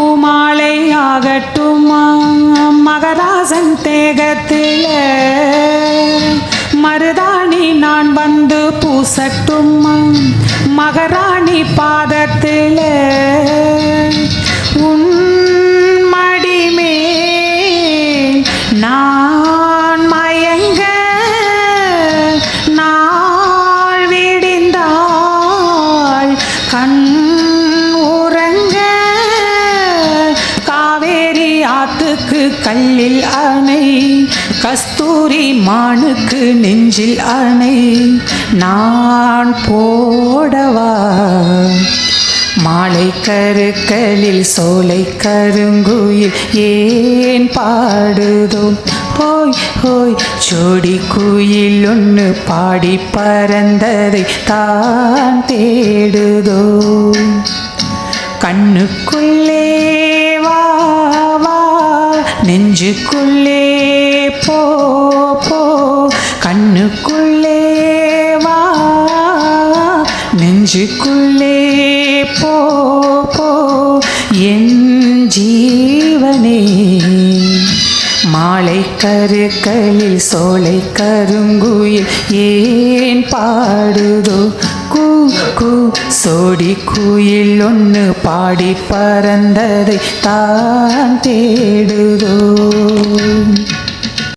பூமாலை ஆகட்டுமா மகராசன் தேகத்தில மருதாணி நான் வந்து பூசட்டுமா? மகரா ஆத்துக்கு கல்லில் அணை கஸ்தூரி மானுக்கு நெஞ்சில் அணை நான் போடவா? மாலை கருக்களில் சோலை கருங்குயில் ஏன் பாடுதோ? போய் ஹோய் ஜோடி குயில் ஒன்று பாடி பறந்ததை தான் தேடுதோ? கண்ணுக்குள்ளே வா. நெஞ்சுக்குள்ளே போ போ. கண்ணுக்குள்ளே வா. நெஞ்சுக்குள்ளே போ போ. என் ஜீவனே மாலை கருக்களில் சோலை கருங்குயில் ஏன் பாடுதோ? சோடி குயில் ஒன்று பாடி பறந்ததை தான் தேடுதோ?